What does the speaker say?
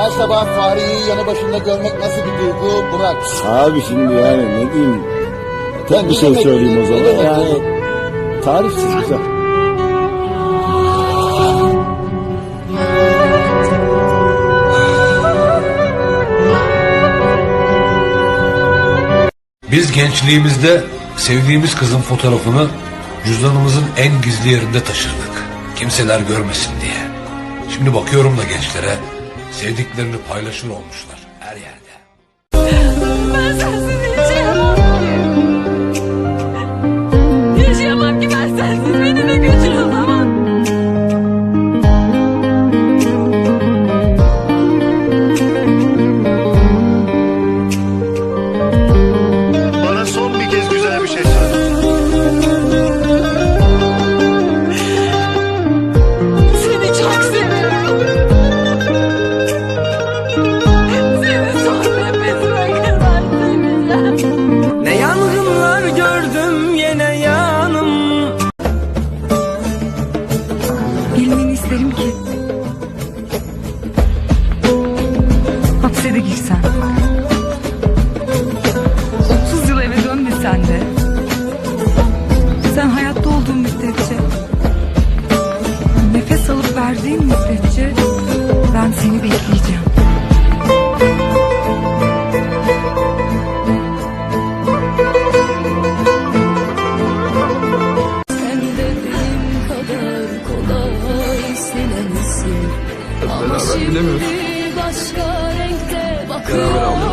Her sabah Fahri'yi yanı başında görmek nasıl bir duygu Burak? Abi şimdi yani ne diyeyim. Tek bir şey söyleyeyim o zaman. Yani tarifsiz güzel. Biz gençliğimizde sevdiğimiz kızın fotoğrafını cüzdanımızın en gizli yerinde taşırdık. Kimseler görmesin diye. Şimdi bakıyorum da gençlere sevdiklerini paylaşır olmuşlar her yerde. Ben sensiz Ne yangınlar gördüm yine yanım. Bilmeni isterim ki hapse de girsen. 30 yıl eve dönmesen de sen hayatta olduğun müddetçe nefes alıp verdiğin müddetçe silemezsin. Ama şimdi başka renkte bakıyor.